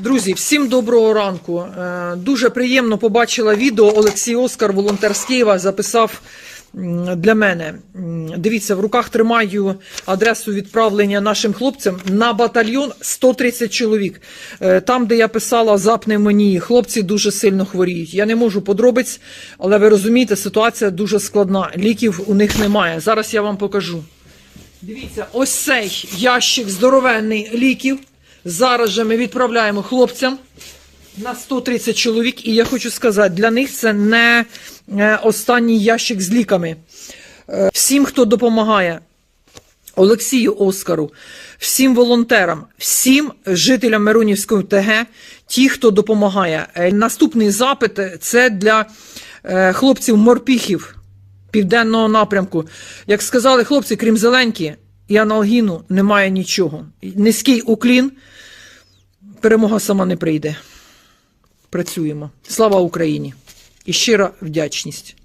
Друзі, всім доброго ранку. Е, Дуже приємно побачила відео. Олексій Оскар, волонтер з Києва, записав для мене. Дивіться, в руках тримаю адресу відправлення нашим хлопцям на батальйон 130 чоловік. Е, Там, де я писала за пневмонії, хлопці дуже сильно хворіють. Я не можу подробиць, але ви розумієте, ситуація дуже складна. Ліків у них немає. Зараз я вам покажу. Дивіться, ось цей ящик здоровенний ліків. Зараз же ми відправляємо хлопцям на 130 чоловік. І я хочу сказати, для них це не е, останній ящик з ліками. Е, Всім, хто допомагає, Олексію Оскару, всім волонтерам, всім жителям Миронівської ТГ, ті, хто допомагає. Е, Наступний запит це для е, хлопців морпіхів південного напрямку. Як сказали хлопці, крім Зеленки і аналгіну, немає нічого. Низький уклін, перемога сама не прийде. Працюємо. Слава Україні! І щира вдячність.